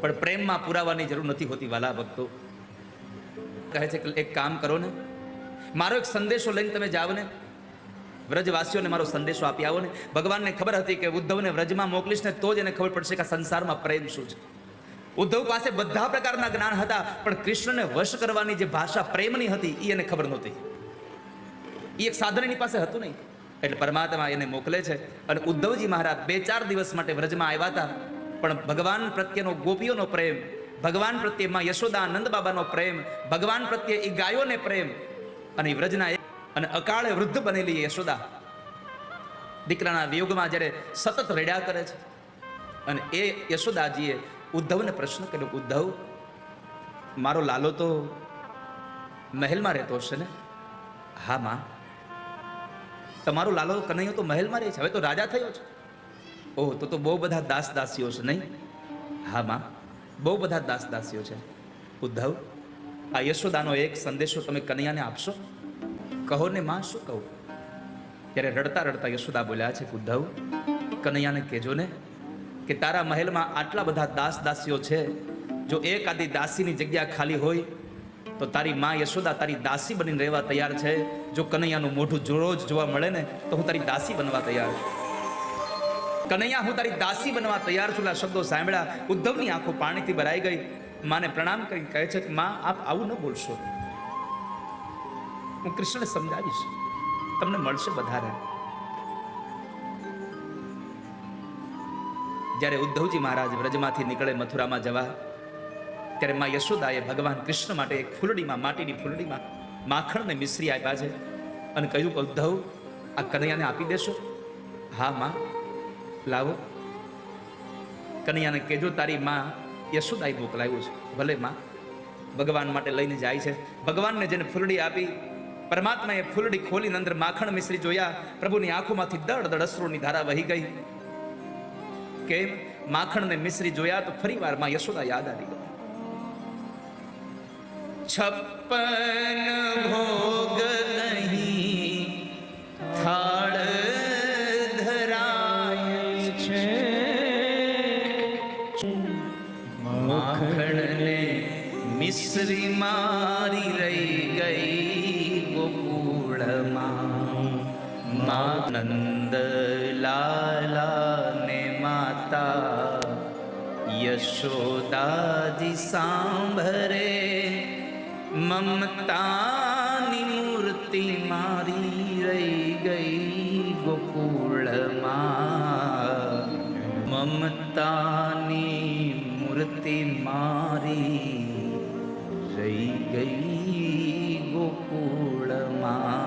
પણ પ્રેમમાં પુરાવાની જરૂર નથી હોતી વાલા ભક્તો. કહે છે કે એક કામ કરો ને, મારો એક સંદેશો લઈને તમે જાઓ ને, વ્રજવાસીઓને મારો સંદેશો આપી આવો ને. ભગવાનને ખબર હતી કે ઉદ્ધવને વ્રજમાં મોકલીશ ને તો જ એને ખબર પડશે કે સંસારમાં પ્રેમ શું છે. ઉદ્ધવ પાસે બધા પ્રકારના જ્ઞાન હતા, પણ કૃષ્ણને વશ કરવાની જે ભાષા પ્રેમની હતી એ એને ખબર નહોતી. એ એક સાધન એની પાસે હતું નહીં. એટલે પરમાત્મા એને મોકલે છે. અને ઉદ્ધવજી મહારાજ બે ચાર દિવસ માટે વ્રજમાં આવ્યા હતા. પણ ભગવાન પ્રત્યેનો ગોપીઓનો પ્રેમ, ભગવાન પ્રત્યે માં યશોદા નંદ બાબાનો પ્રેમ, ભગવાન પ્રત્યે એ ગાયોને પ્રેમ અને વ્રજના અને અકાળે વૃદ્ધ બનેલી યશોદા. દીકરાના વિયોગમાં જ્યારે સતત રડ્યા કરે છે અને એ યશોદાજીએ ઉદ્ધવને પ્રશ્ન કર્યો, ઉદ્ધવ, મારો લાલો તો મહેલમાં રહેતો હશે ને? હા, માં. તમારો લાલો કનૈયો તો મહેલમાં રહે છે. હવે તો રાજા થયો છે. ઓહ, તો તો બહુ બધા દાસ દાસીઓ છે નહીં? હા, માં. બહુ બધા દાસ દાસીઓ છે. ઉદ્ધવ, આ યશોદાનો એક સંદેશો તમે કનૈયાને આપશો? કહો ને, માં, શું કહું? ત્યારે રડતા રડતા યશોદા બોલ્યા છે ઉદ્ધવ, કનૈયાને કહેજો ને કે તારા મહેલમાં આટલા બધા દાસ દાસીઓ છે. જો એક આદી દાસીની જગ્યા ખાલી હોય, તો તારી માં યશોદા તારી દાસી બનીને રહેવા તૈયાર છે. જો કનૈયાનું મોઢું રોજ જોવા મળે ને, તો હું તારી દાસી બનવા તૈયાર. છું કનૈયા, હું તારી દાસી બનવા તૈયાર છું. શબ્દો સાંભળ્યા, ઉદ્ધવની આંખો પાણીથી ભરાઈ ગઈ. માને પ્રણામ કરી, કહે છે કે, માં, આપ આવું ન બોલશો. હું કૃષ્ણને સમજાવીશ. તમને મળશે વધારે. જ્યારે ઉદ્ધવજી મહારાજ વ્રજમાંથી નીકળે મથુરામાં જવા, ત્યારે માં યશોદાએ ભગવાન કૃષ્ણ માટે એક ફૂલડીમાં, માટીની ફૂલડીમાં માખણને મિશ્રી આપ્યા છે અને કહ્યું કે, ઉદ્ધવ, આ કનૈયાને આપી દેશો. હા, માં. લાવો. કનૈયાને કહેજો, તારી માં યશોદાએ મોકલાવ્યું છે. ભલે માં, ભગવાન માટે લઈને જાય છે. ભગવાનને જેને ફૂલડી આપી, પરમાત્માએ ફૂલડી ખોલીને અંદર માખણ મિશ્રી જોયા. પ્રભુની આંખોમાંથી દળ દડ અશ્રુની ધારા વહી ગઈ. કેમ? માખણ ને મિશ્રી જોયા તો ફરી વારમાં યશોદા યાદ આવી ગઈ. છપ્પન ભોગ મારી રહી ગઈ ગોકુળમાં માનંદ લાલા ને માતા યશોદાજી સાંભરે મમતાની મૂર્તિ મારી રહી ગઈ ગોકુળમાં મમતાની મૂર્તિ મારી રહી ગઈ ગોકુળમાં